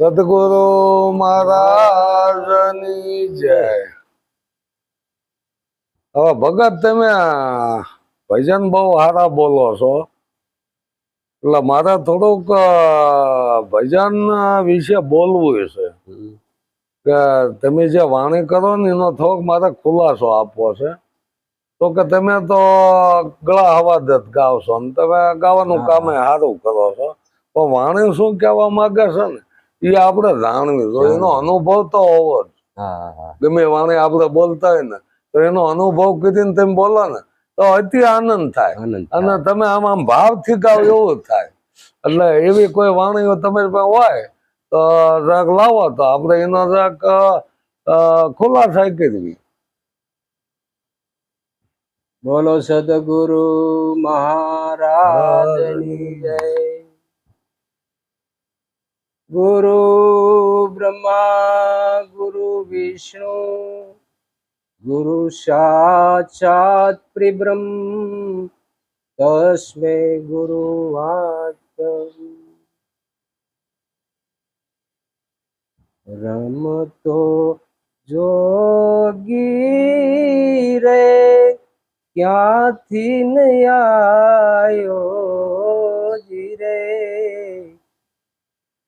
સદગુરુ મહારાજની જય. હવે ભગત તમે ભજન બહુ સારા બોલો છો. એટલે મારે થોડુંક ભજન વિશે બોલવું છે. કે તમે જે વાણી કરો ને એનો થોડોક મારે ખુલાસો આપવો છે. તો કે તમે તો ગળા હવાદત ગાવ છો ને તમે ગાવાનું. કામે સારું કરો છો. પણ વાણી શું કહેવા માગે છે ને? એ આપણે જાણવી તો એનો અનુભવ તો હોવો જ. ગમે વાણે આપણે બોલતા હોય ને તો એનો અનુભવ કરીને તમે બોલો ને તો અતિ આનંદ થાય. અને તમે આમ આમ ભાવથી ગાવ એવું થાય. એટલે એવી કોઈ વાણીઓ તમારી પાસે હોય તો રાગ લાવો તો આપણે એનો રાગ અ, થાય ખુલાસા કરવી બોલો સદગુરુ મહારાજ જય. ગુરુ બ્રહ્મા ગુરુ વિષ્ણુ ગુરુ સાક્ષાત બ્રહ્મ તસ્મે ગુરુ રમતો જોગી રે ક્યાંથી ન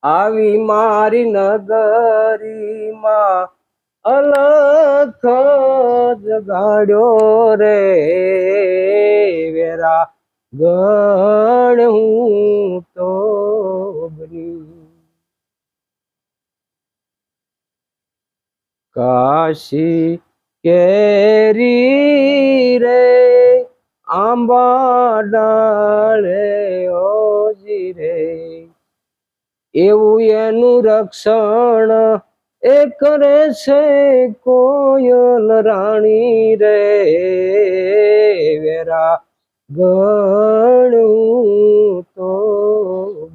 આવી મારી નગરીમાં અલખ જગાડ્યો રે. વેરા ગણ હું તો કાશી કેરી રે, આંબા ડાળે એવું એનું રક્ષણ એ કરે છે કોયલ રાણી રે. વેરા ગણું તો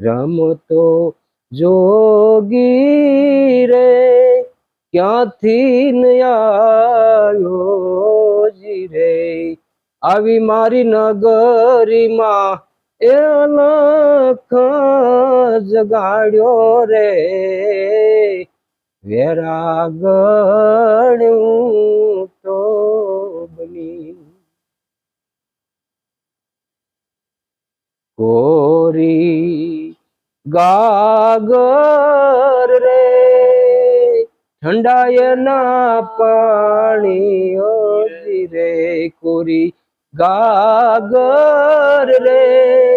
રમતો જોગી રે. ક્યાંથી આવ્યો રે? આવી મારી નગરીમાં એ અલખ જગાડ્યો રે. વેરા ગણ્યું તો બની. કોરી ગાગર રે. ઠંડાય ના પાણી ઓજી રે. કોરી ગાગર રે.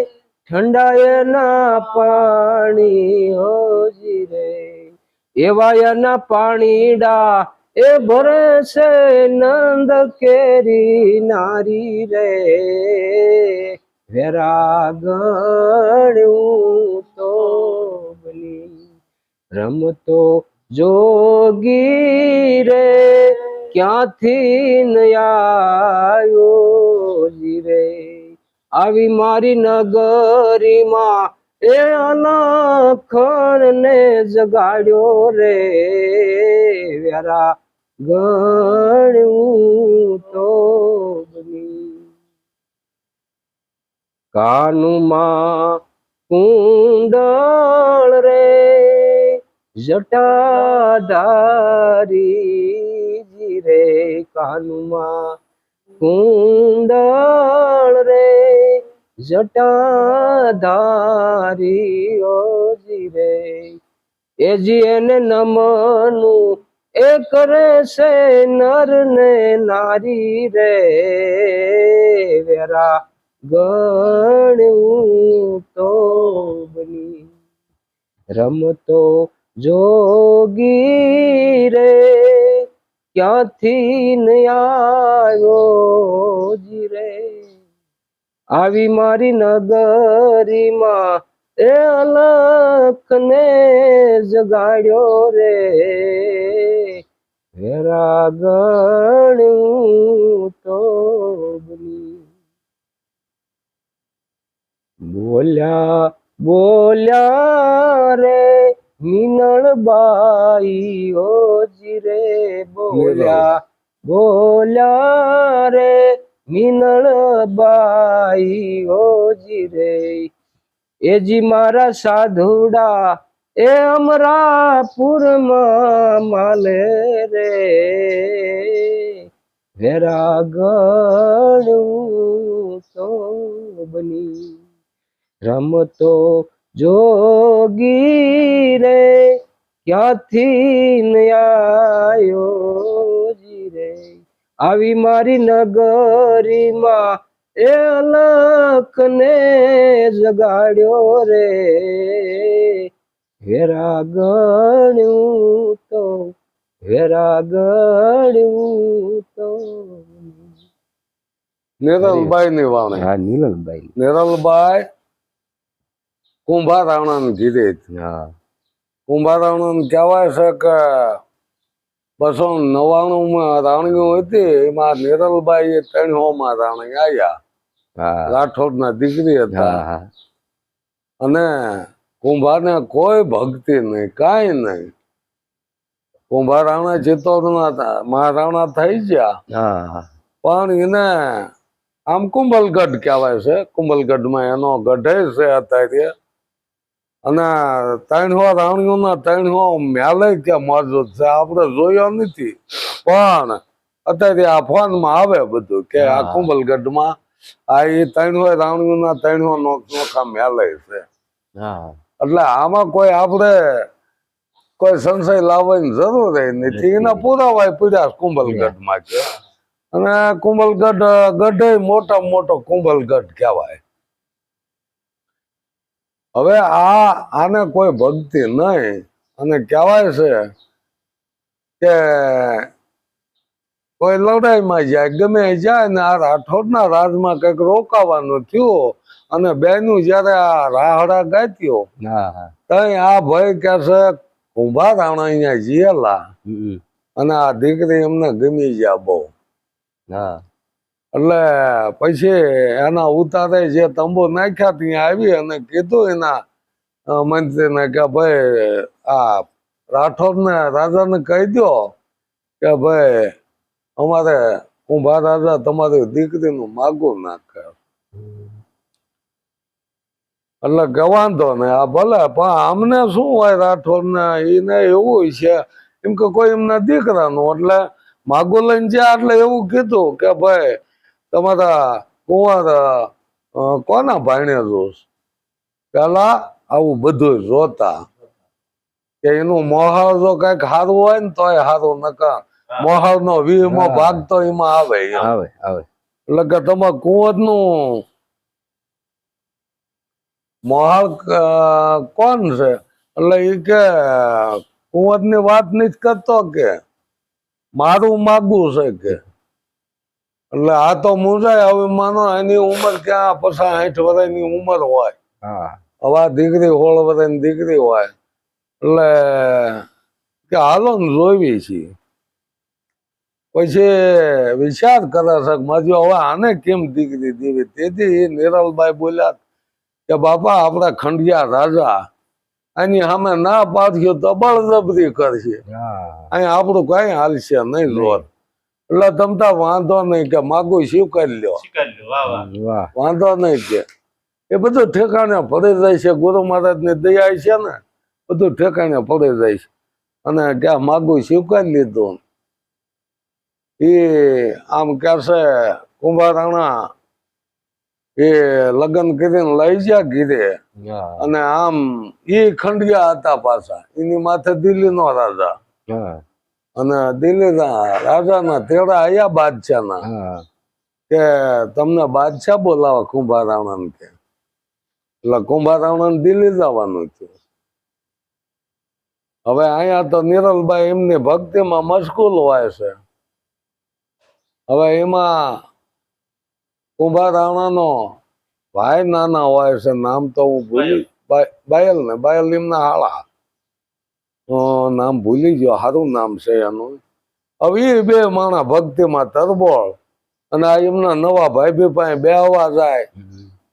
ઠંડાય ના પાણી હોજી રે. એવાયના પાણીડા એ ભરે છે નંદ કેરી નારી રે. વેરા ગણ્યું તો બની રમતો જોગી રે, ક્યાંથી ન જી રે? આવી મારી નગરીમાં એ અલખણ ને જગાડ્યો રે. વ્યારા ગણ્યું તો કાનુમાં કુંડળ રે, જટાધારી રે. કાનુમાં કુંડળ રે જટાધારી ઓજી રે એજીએને નમનું, એ કરે છે નર ને નારી રે. વેરા ગણ્યું તો બની રમતો જોગી રે. ક્યાંથી ન આવ્યો આવી મારી નગરીમાં એ અલખ ને જગાડ્યો રે. હેરા ગણ્યું તો બોલ્યા બોલ્યા રે મિનળ બાઈ ઓજી રે બોલ્યા બોલ્યા રે મિનળ બાઈ ઓજી રે. એજી મારા સાધુડા, એ અમરાપુરમાં માલે રે. વેરા ગણું તો બની રમતો જોગી રે. ક્યાંથી રે આવી મારી નગરીમાં એ અલકને જગાડ્યો રે. હેરા ગણ્યું તો હેરા ગણ્યું તો. નિરલભાઈ ની વાણી. હા નીલનભાઈ નિરલભાઈ કુંભારાણા કીધી હા. કુંભારાણા કહેવાય છે કે બસો નવાણું માં રાણીઓ હતી એમાં નિરલબાઈ એ ત્રણસો માં રાણી આવ્યા હા. રાઠોડ ના દીકરી હતા. અને કુંભારને કોઈ ભક્તિ નહીં કાંઈ નહીં. કુંભારાણા ચિત્તોડના મહારાણા થઈ ગયા. પણ એને આમ કુંભલગઢ કહેવાય છે. કુંભલગઢમાં એનો ગઢે છે અત્યારે. અને ત્રણસો રાણીઓના ત્રણસો મેલે કે મોજૂદ છે આપણે જોયો નથી. પણ અત્યારે આ ફોનમાં આવે બધું કે આ હા. કુંભલગઢમાં આ એ ત્રણસો રાણીઓના ત્રણસો નો- નોખા મેલે છે. એટલે આમાં કોઈ આપણે કોઈ સંશય લાવવાની જરૂર નથી. એના પુરાવા પડ્યા કુંભલગઢમાં છે. અને કુંભલગઢ ગઢ મોટા મોટો કુંભલગઢ કહેવાય. હવે આ આને કોઈ ભક્તિ નહીં. અને કહેવાય છે કે કોઈ લડાઈમાં જાય ગમે જાય ને આ રાઠોડના રાજમાં કંઈક રોકાવાનું થયું અને બેનું જ્યારે આ રાહડા ગાત્યો હા આ ભાઈ કે છે કુંભા રાણા અહીંયા જીયેલા અને આ દીકરી એમને ગમી ગયા બહુ. હા. એટલે પછી એના ઉતારે જે તંબુ નાખ્યા ત્યાં આવી અને કીધું એના મંત્રીને કે ભાઈ, આ રાઠોડને, રાજાને કહી દો કે ભાઈ, અમારે કુંભાર રાજા, તમારી દીકરીનું માગું નાખે. એટલે કે વાંધો ને આ ભલે, પણ આમને શું હોય રાઠોડ ને એને એવું છે. એમ કે કોઈ એમના દીકરાનું, એટલે માગું લઈને જ્યાં, એટલે એવું કીધું કે ભાઈ તમારા કુંવર કોના ભાણે જોશ? પેલા આવું બધું જોતા કે એનું મોહાળ જો કંઈક સારું હોય ને તોય સારું નકા મોહાળ નો વીમો ભાગ તો એમાં આવે આવે આવે. એટલે કે તમારા કુંવરનું મોહાળ કોણ છે? એટલે એ કે કુંવરની વાત નથી કરતો કે? મારું માગવું છે કે? એટલે આ તો મુંજાય હવે માનો એની ઉંમર ક્યાં પચાસ સાઠ વર્ષની ઉંમર હોય. હા. હવે આ દીકરી હોળ વર્ષની દીકરી હોય. એટલે કે હાલો ને જોઈવી છીએ. પછી વિચાર કરે છે મારી હવે આને કેમ દીકરી દેવી? તેથી નિરલભાઈ બોલ્યા કે બાપા આપણા ખંડિયા રાજા આની સામે ના પાડ્યો તો બળજબરી કરશે. અહીંયા અહીં આપણું કઈ હાલશે નહીં જોર એટલે તમતા વાંધો નહીં કે માગું સ્વીકારી લ્યો. લો વાહ વાહ. વાહ. વાંધો નહીં કે. એ બધું ઠેકાણે ફરી જાય છે. ગુરુ મહારાજની દયા છે ને બધું ઠેકાણે ફરી જાય છે. અને ક્યાં માગું સ્વીકારી લીધું. એ આમ કહેશે છે કુંભારાણા એ લગ્ન કરીને લઈ ગયા ઘીરે. અને આમ એ ખંડિયા હતા પાછા. એની માથે દિલ્હી નો રાજા. હા. અને દિલ્હીના રાજાના તેડા આયા બાદશાહના. કે તમને બાદશાહ બોલાવા કુંભારાવણ કે. એટલે કુંભારાવણ દિલ્હી જવાનું થયું હવે અહીંયા તો નિરલભાઈ એમની ભક્તિમાં મશગુલ હોય છે. હવે એમાં કુંભારાવણાનો ભાઈ નાના હોય છે નામ તો હું ભૂલી બાય- બાયલ ને બાયલ એમના હાળા. નામ ભૂલી ગયો સારું નામ છે એનું. હવે એ બે માણા ભક્તિમાં તરબોળ અને એમના નવા ભાઈ બી પાસે બેહવા જાય,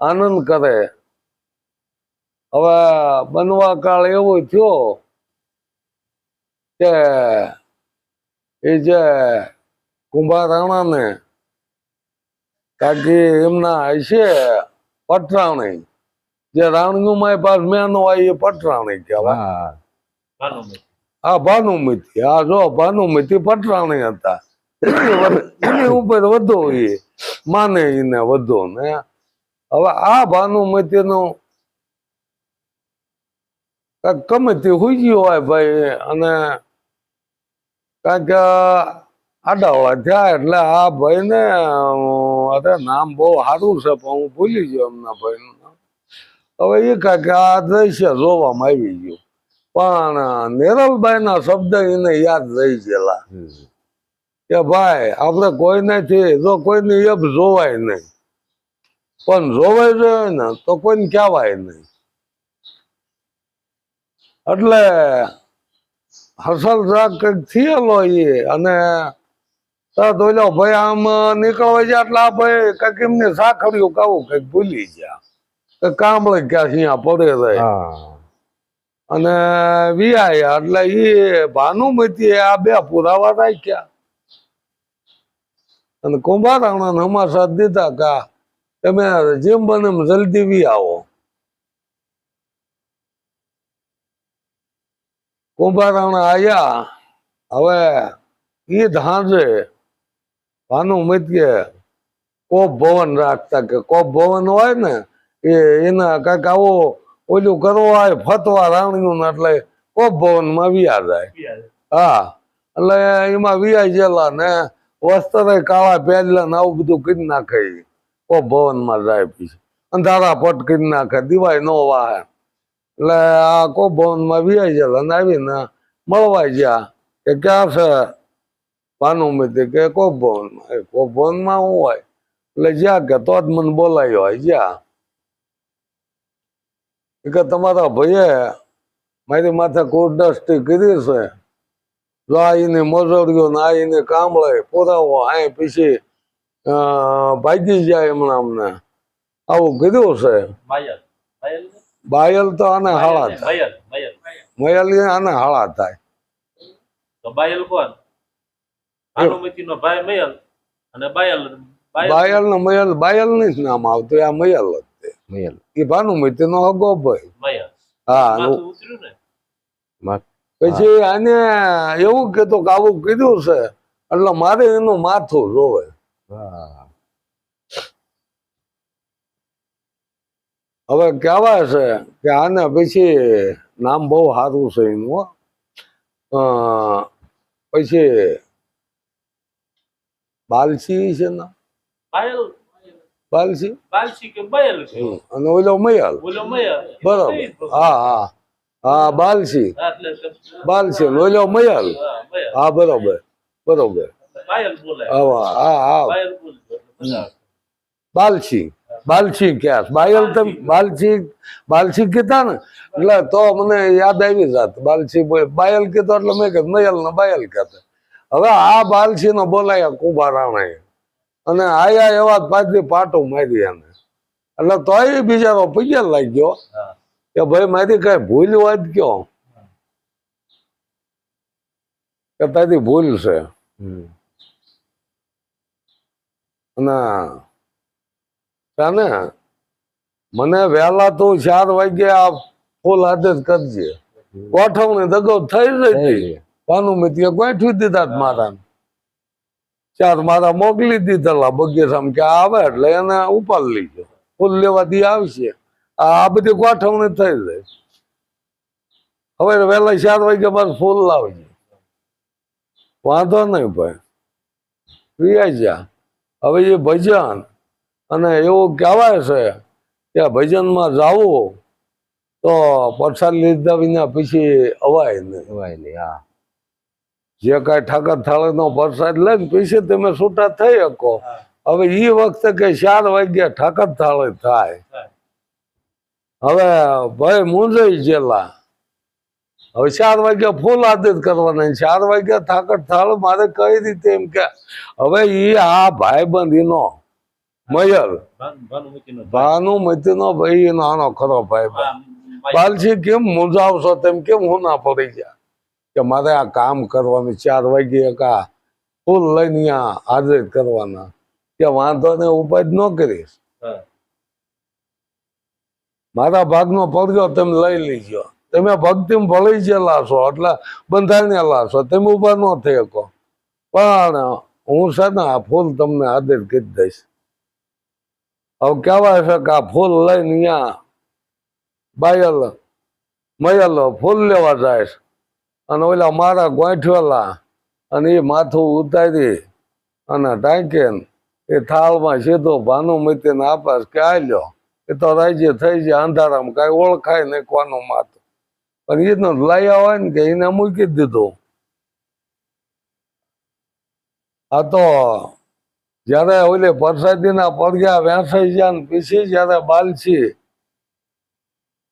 આનંદ કરે. હવે બનવા કાળ એવો થયો કે એ જે કુંભારાણા ને કાકી એમના હશે પટરાણી. જે રાણીઓમાં પાસ મેનો હોય એ પટરાણી કહેવાય. હા ભાનુમતી. આ જો ભાનુમતી પટરાણી હતા. એની ઉપર વધુ એ, માને એને વધુ ને. હવે આ ભાનુમતી નું ગમે તે હુઈ હોય ભાઈ, અને કાંઈક આડાવાળા થયા એટલે આ ભાઈ ને અરે નામ બહુ સારું છે, પણ હું ભૂલી ગયો એમના ભાઈનું નામ. હવે એ કાંઈક આ દ્રશ્ય જોવામાં આવી ગયું. પણ નિરલભાઈ ના શબ્દ એને યાદ રહી ગયેલા. કે ભાઈ, આપણે કોઈ નથી જો કોઈની એપ જોવાય નહીં. પણ જોવાય જોઈએ ને, તો કોઈને કહેવાય નહીં. એટલે હસલ રાગ કંઈક થયેલો એ અને તરત ઓલો ભાઈ, આમ નીકળવા જાય એટલે આ ભાઈ, કંઈક એમને સાખડ્યું કાવું કંઈક ભૂલી ગયા. કામળે ક્યાં અહીંયા પડે રહે. અને વિયા એટલે એ ભાનુમતી આ બે પુરાવા રાખ્યા. અને કુંભારાણા હમાસા દીધા કા તમે જેમ બને જલ્દી વી આવો. કુંભારાણા આયા, હવે એ ધાંજે ભાનુમતીએ કોપ ભવન રાખતા કે કોપ ભવન હોય ને, એ એના કાંઈક આવો ઓલું કરવા ફતવા રાણીયું ને એટલે કોપ ભવનમાં વિયા જાય હા એટલે એમાં વિયા જેલા ને વસ્ત્ર કાળા પહેરેલા ને આવું બધું કરી નાખે. કોપ ભવનમાં જાય પછી અંધારા પટ કરી નાખે દિવાય નો વાહે. એટલે આ કોપ ભવનમાં વિયા જેલા ને આવીને મળવા ગયા કે ક્યાં છે? ભાનુમતી કે કોપ ભવનમાં કોપ ભવનમાં હું હોય. એટલે જ્યાં કે તો જ મને બોલાયો હોય જ્યાં. કે તમારા ભાઈએ મારી માથે કુરદસ્તી કરી છે? જો આ એની મજૂરીઓ ને આ એને કામળે પુરાવો આ પછી ભાગી જાય હમણાં અમને. આવું કીધું છે? બાયલ તો આને હાળા થાય. મયલ. આને હાળા થાય. બાયલ કોણ? ભાઈ મયલ અને બાયલ બાયલ. ને મયલ બાયલની જ નામ આવતું આ મયલ જ. મયલ એ ભાનુમતી નો અગો ભાઈ હા પછી આને એવું કીધું કે આવું કીધું છે એટલે મારે એનું માથું જોવે હવે કહેવાય છે કે આને પછી નામ બહુ સારું છે એનું. પછી બાલસી છે ને બાલસી? બાલસી કે બાયલ છે? અને ઓલો મયલ. ઓલો મયલ. બરાબર. હા હા. હા બાલસી. બાલસી ઓલો મયલ. હા, બરોબર. બરોબર. હા હા હા. બાલસી. બાલસી ક્યાં? બાયલ તમે બાલસી. બાલસી કીધા ને? એટલે તો મને યાદ આવી જાત. બાલસી બાયલ કીધો એટલે મેં કીધું મયલ ને બાયલ કહેતા. હવે આ બાલસી નો બોલાયા કુબા રાણાએ અને આયા એવા પાછી પાટો મારી એને. એટલે તોય બિચારો પૈયા લાગ્યો. કે ભાઈ મારી કઈ ભૂલ વાત કયો? કે તારી ભૂલ છે. અને મને વહેલા તો ચાર વાગે આ ફૂલ હાથે જ કરજે. ગોઠવણી દગો થઈ જ હતી. ભાનુમતીએ ગોઠવી દીધા જ મારા ચાર મારા મોકલી દીધેલા બગીચામાં કે આવે એટલે એને ઉપાડ લીધો. ફૂલ લેવાથી આવશે. આ બધી ગોઠવણી થઈ જાય. હવે વહેલા ચાર વાગ્યા બાદ ફૂલ લાવજે. વાંધો નહીં ભાઈ. રિયા હવે એ ભજન અને એવું કહેવાય છે કે ભજનમાં જાવું તો પરસાદ લીધા વિના પછી અવાય નહીં. અવાય નહીં, હા. જે કાંઈ ઠાકર થાળીનો પ્રસાદ લઈને પછી તમે છૂટા થઈ શકો. હવે એ વખતે કે ચાર વાગ્યા ઠાકર થાળી થાય. હવે ભાઈ મૂંઝાઈ ગયેલા. હવે ચાર વાગ્યા ફૂલ આદિત કરવાના ચાર વાગ્યા ઠાકર થાળ મારે કઈ રીતે એમ કે હવે એ આ ભાઈબંધ એનો મયલ. ભાન- ભાનુમતીનો ભાઈ. એનો આનો ખરો ભાઈ. બાલજી કેમ મુંજાવશો તેમ કેમ હું ના પડી ગયા? કે મારે આ કામ કરવાનું ચાર વાગ્યે કા ફૂલ લઈને અહીંયા હાજર કરવાના. કે વાંધો ને ઉપાય ન કરીશ. મારા ભાગનો પડજો તમે લઈ લીજો. તમે ભક્તિ ભળી ગયેલા છો એટલે બંધાણેલા છો તમે ઊભા ન થઈ શકો. પણ હું છે ને આ ફૂલ તમને આદર કરી દઈશ. હવે કહેવાય છે કે આ ફૂલ લઈને અહીંયા બાયલ મયલ ફૂલ લેવા જાય છે. અને ઓલા મારા ગોઠવેલા અને એ માથું ઉતારી અને ટાંકીને એ થાળમાં સીધો ભાનુમતીને આપે છે કે લ્યો, એ તો રાજ્ય થઈ જાય, અંધારામાં કાંઈ ઓળખાય નહીં કોનું માથું. પણ એનો લઈ આવે ને કે એને મૂકી દીધું. આ તો જયારે ઓલે પરસાદીના પડઘા વેસાઈ ગયા ને પીછી જયારે બાલછી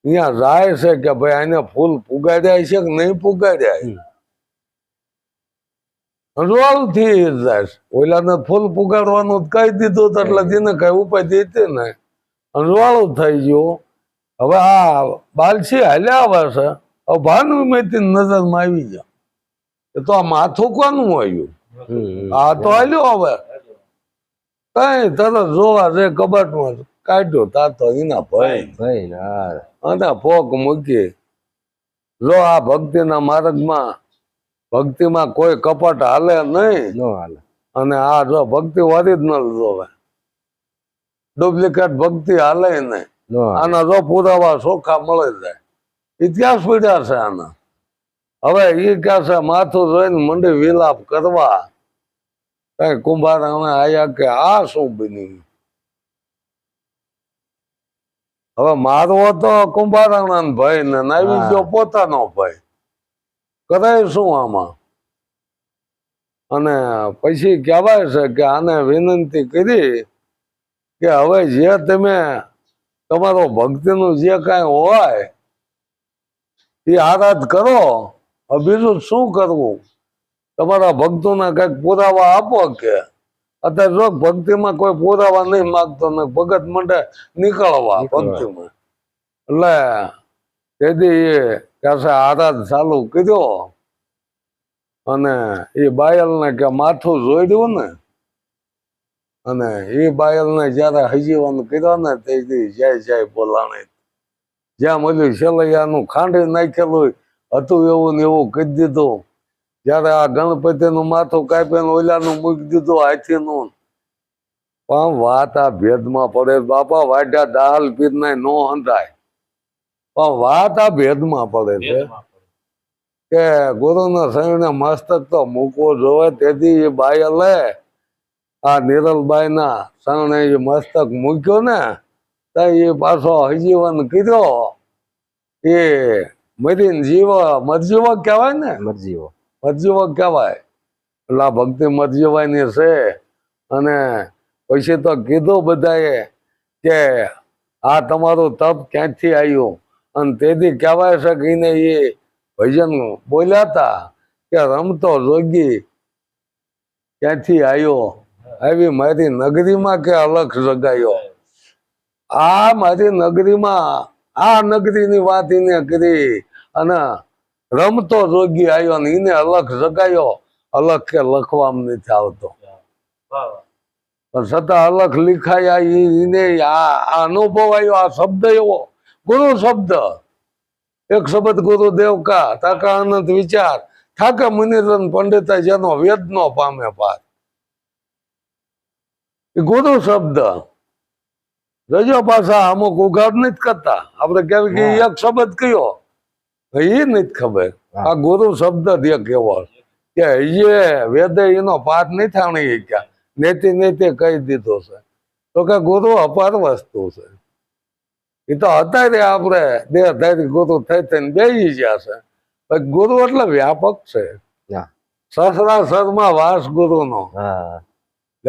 અહીંયા રાય છે કે ભાઈ આને ફૂલ પુગાડ્યા છે કે નહીં પુગાઈ જાય રોલથી જાય. ઓલાને ફૂલ પુગાડવાનું કહી દીધું એટલે જેને કઈ ઉપાય દીધી ને. રવાળું થઈ ગયું. હવે આ બાલછી હાલ્યા આવે છે. હવે ભાનુમતી નજરમાં આવી ગયા. એ તો આ માથું કોનું આવ્યું? આ તો હાલ્યો હવે કઈ તરત જોવા છે કબાટમાં. કાઢ્યો તા તો એના ભાઈ. ભાઈ ના ફોક મૂકી. જો આ ભક્તિના માર્ગમાં. ભક્તિમાં કોઈ કપટ હાલે નહીં. હાલે. અને આ જો ભક્તિ ઓરિજિનલ જોવે ડુપ્લિકેટ ભક્તિ હાલે નહીં. આના જો પુરાવા સોખા મળે જાય. ઇતિહાસ પીડ્યા છે આના. હવે એ કહે છે માથું જોઈને મંડી વિલાપ કરવા. કઈ કુંભાર અમે આયા કે આ શું બન્યું? હવે મારો તો કુંભારાણા ભાઈ ને ગયો પોતાનો ભાઈ કરાય શું આમાં? અને પછી કહેવાય છે કે આને વિનંતી કરી કે હવે જે તમે તમારો ભક્તિનું જે કાંઈ હોય એ આરાધ કરો. બીજું શું કરવું? તમારા ભક્તોના કંઈક પુરાવા આપો કે? અત્યારે જો ભક્તિમાં કોઈ પુરાવા નહીં માગતો ને ભગત મંડે નીકળવા. ભક્તિમાં. એટલે તેથી એ કહેશે આરાધ ચાલુ કીધો અને એ બાયલને કે માથું જોડ્યું ને. અને એ બાયલને જ્યારે હજીવાનું કર્યો ને તેથી જય જય બોલાણી જ્યાં મળ્યું છેલ્લૈયાનું ખાંડી નાખેલું હતું એવું ને એવું કહી દીધું. જ્યારે આ ગણપતિનું માથું કાપીને ઓલાનું મૂકી દીધું હાથીનું. પણ વાત આ ભેદમાં પડે. બાપા વાઢ્યા દાલ પીરના નો હંધાય. પણ વાત આ ભેદમાં પડે છે. કે ગુરુના શરીરને મસ્તક તો મૂકવો જોવે તેથી એ બાય લે. આ નિરલબાઈના શરણે એ મસ્તક મૂક્યો ને તો એ પાછો હજીવન કર્યો. એ મરીન જીવ મરજીવો કહેવાય ને? મરજીવો. મરજીવો કહેવાય. એટલે આ ભક્તિ મરજીવાની છે. અને પછી તો કીધું બધાએ કે આ તમારું તપ ક્યાંથી આવ્યું અને તેથી કહેવાય છે કે એને એ ભજન બોલ્યા હતા કે રમતો જોગી ક્યાંથી આવ્યો આવી મારી નગરીમાં કે અલખ જગાયો? આ મારી નગરીમાં, આ નગરીની વાત એને કરી. અને રમતો રોગી આવ્યો ને એને અલગ જગાયો. અલગ કે લખવામાં નથી આવતો. પણ છતાં અલખ લીખાયા એને આ અનુભવ આવ્યો આ શબ્દ એવો. ગુરુ શબ્દ. એક શબ્દ ગુરુ કા તાકા અનંત વિચાર. ઠાકા મુનિરન પંડિતા જેનો વેદ નો પામે પાર. એ ગુરુ શબ્દ. રજો પાછા અમુક ઉઘાડ નથી કરતા. આપણે કેમ કે એક શબ્દ કયો. એ નથી ખબર. આ ગુરુ શબ્દ એક એવો કે એ વેદે એનો પાઠ નહીં થાણી ગયા નેતિ નેતિ કહી દીધો છે. તો કે ગુરુ અપાર વસ્તુ છે. એ તો અત્યારે આપણે દેહધારી ગુરુ થઈ થઈને બેસી ગયા છે. પણ ગુરુ એટલે વ્યાપક છે. સસરાસરમાં વાસ ગુરુનો. હા.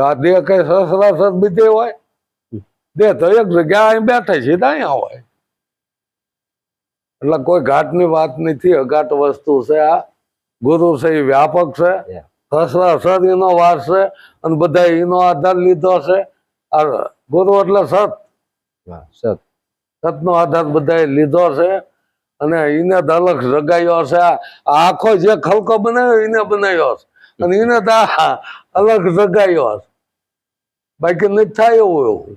આ દેહ કઈ સસરાસર બીજે હોય? દેહ તો એક જગ્યા બેઠા છે અહીંયા હોય. એટલે કોઈ ઘાટની વાત નથી અઘાટ વસ્તુ છે આ. ગુરુ છે એ વ્યાપક છે. સત એનો વાર છે અને બધા એનો આધાર લીધો છે. ગુરુ એટલે સત. હા સત. સતનો આધાર બધાએ લીધો છે અને એને દલક અલગ જગાયો છે. આખો જે ખલકો બનાવ્યો એને બનાવ્યો છે. અને એને તો આ અલગ જગાયો છે. બાકી નથી થાય એવું. એવું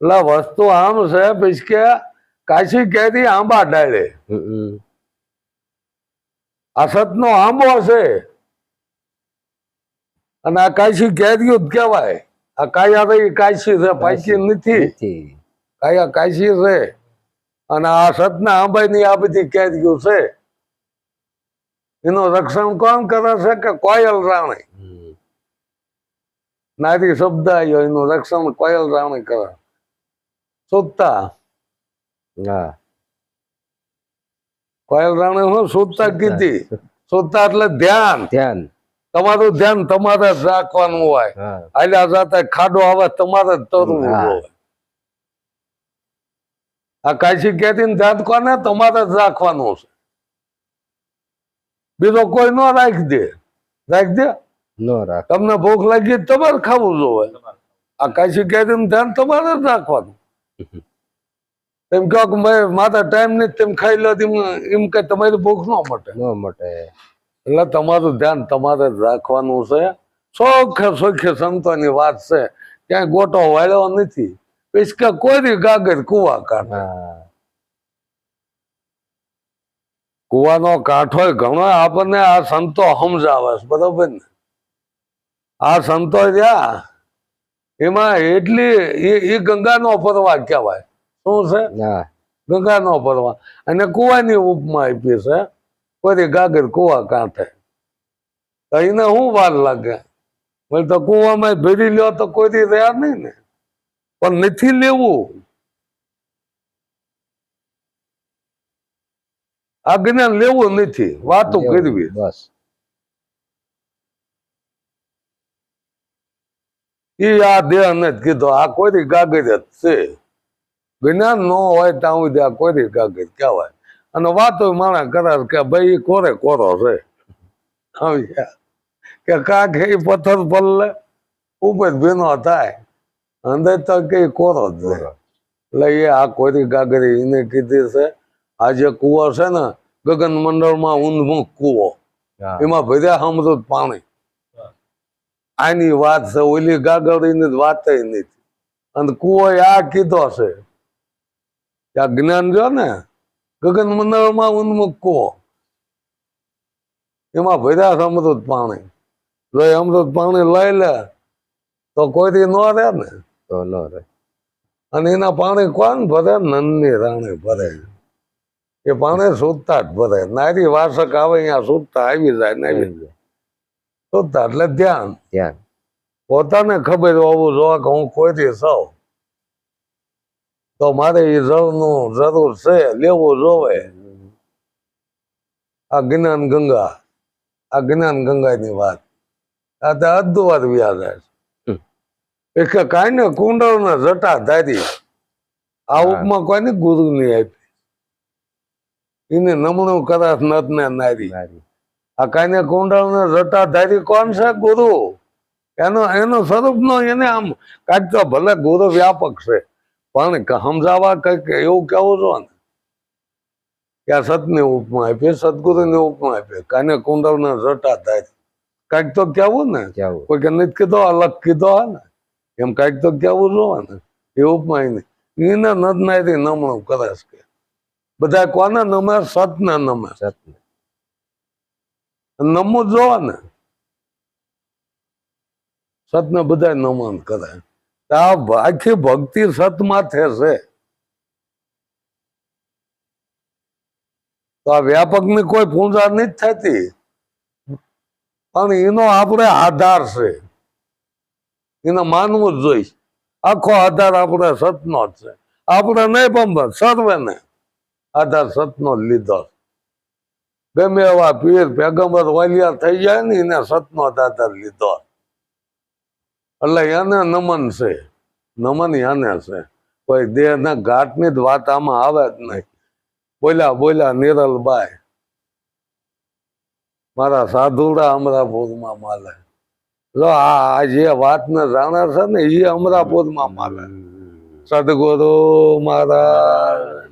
એટલે વસ્તુ આમ છે પછી કે કાશી કેરી આંબા ડાળે અસત નો આંબો હશે. અને આ કાશી કેરીઓ જ કહેવાય. આ કાયા તો કાશી છે પાછી નથી. કાયા કાશી છે. અને આ સતના આંબાની આ બધી કેરીઓ છે. એનું રક્ષણ કોણ કરે છે કે કોયલ રાણી. નારી શબ્દ આવ્યો એનું રક્ષણ કોયલ રાણી કરે. સુતા હા. કોયલ રાણી હું સુતા કીધી. સુતા એટલે ધ્યાન. ધ્યાન. તમારું ધ્યાન તમારે જ રાખવાનું હોય. આલ્યા સાથે ખાડો આવે તમારે જ તરવું. હોય. આ કાશી કેતી ધ્યાન કોને? તમારે જ રાખવાનું છે. બીજો કોઈ ન રાખી દે. રાખી દે? ન રાખ. તમને ભૂખ લાગી તમારે ખાવું જોવે આ કાશી કેતી ધ્યાન તમારે જ રાખવાનું. તેમ કહો કે માતા ટાઈમ નહીં તેમ ખાઈ લો એમ કે તમારી ભૂખ ન મટે. ન મટે. એટલે તમારું ધ્યાન તમારે રાખવાનું છે. સોખે સોખે સંતોની વાત છે. ક્યાંય ગોટો વાળ્યો નથી. પિચકા કોઈ ગાગર કુવા કાઢે. કુવાનો કાંઠો ઘણો આપણને આ સંતો સમજાવે છે બરોબર ને? આ સંતો રહ્યા. એમાં એટલી એ ગંગાનો પરવા કહેવાય. શું છે? ગંગાનો પરવા અને કુવાની ઉપમા આપી છે. ફરી ગાગર કુવા કાંઠે. તો એને શું વાર લાગે? બોલ તો કુવામાં ભેરી લ્યો તો કોઈ રહ્યા નહીં ને. પણ નથી લેવું. આ જ્ઞાન લેવું નથી. વાતો કરવી. બસ. એ આ દેહ ને જ કીધો. આ કોઈ ગાગર જ છે. જ્ઞાન ન હોય ત્યાં સુધી આ કોઈ ગાગર કહેવાય. અને વાતો માણા કરાર કે ભાઈ કોરે કોરો છે? સમજ્યા? કે કાક એ પથ્થર પલ્લે ઉપર ભીનો થાય. અંદર તો કે કોરો જ છે એટલે એ આ કોરી ગાગરી એને કીધી છે આ જે કુવો છે ને ગગન મંડળમાં ઊંધમુખ કુવો. એમાં ભર્યા અમૃત પાણી. આની વાત છે ઓલી ગાગડીની વાત નથી. અને કુવો આ કીધો છે આ જ્ઞાન જો ને ગગન મંડળમાં ઉન્મુખ કુવો. એમાં ભર્યા છે અમૃત પાણી. જો અમૃત પાણી લઈ લે તો કોઈ ન રહે ને? તો નો રે અને એના પાણી કોણ ભરે? નંદની રાણી ભરે. એ પાણી શોધતા જ ભરે. નારી વાસક આવે અહીંયા શોધતા આવી જાય ને આવી જાય. શોધતા એટલે ધ્યાન. ધ્યાન. પોતાને ખબર હોવું જો કે હું કોઈથી સૌ. તો મારે એ જળનું જરૂર છે લેવું જોવે આ જ્ઞાન ગંગા આ જ્ઞાન ગંગાની વાત. આ તો અદ્ભુત વ્યાજ છે. એ કાંઈ ને કુંડળ ને જટા ધારી આ. ઉપમાં કોઈને ગુરુ ની આપી. એને નમણું કરાશ નત ને નારી. આ કાંઈ કુંડળ ને જટા ધારી કોણ છે ગુરુ? એનો એનો સ્વરૂપ નો એને આમ કાંઈક તો ભલે ગુરુ વ્યાપક છે. પણ સમજાવવા કંઈક એવું કેવું છો ને કે આ સતને ઉપમા આપીએ સદગુરુને ઉપમા આપીએ કાને કુંડળ ને થાય. કાંઈક તો કેવું ને કોઈ કે નથી કીધો અલગ કીધો હા ને એમ કાંઈક તો કેવું જોવે ને એ ઉપમા એને. એને નદ નારી નમણું કરે છે કે. બધા કોને નમે સતને નમે સતને. નમવું જ જોવે ને. સતને બધા નમન કરે તો આ આખી ભક્તિ સતમાં થશે. તો આ વ્યાપકની કોઈ પૂજા નથી થતી. પણ એનો આપણે આધાર છે. એને માનવું જ જોઈશ આખો આધાર આપણે સતનો જ છે. આપણે નહીં પણ સર્વેને આધાર સતનો લીધો. ગમે એવા પીર પેગમ્બર વાલિયા થઈ જાય ને એને સતનો જ આધાર લીધો એટલે એને નમન છે. નમન એને છે. કોઈ દેહના ઘાટની જ વાત આમાં આવે જ નહીં. બોલ્યા બોલ્યા નિરલબાઈ મારા સાધુડા અમરાપુરમાં માલે. જો આ જે જે વાતને જાણે છે ને એ અમરાપુરમાં માલે. સદગુરુ મહારાજ.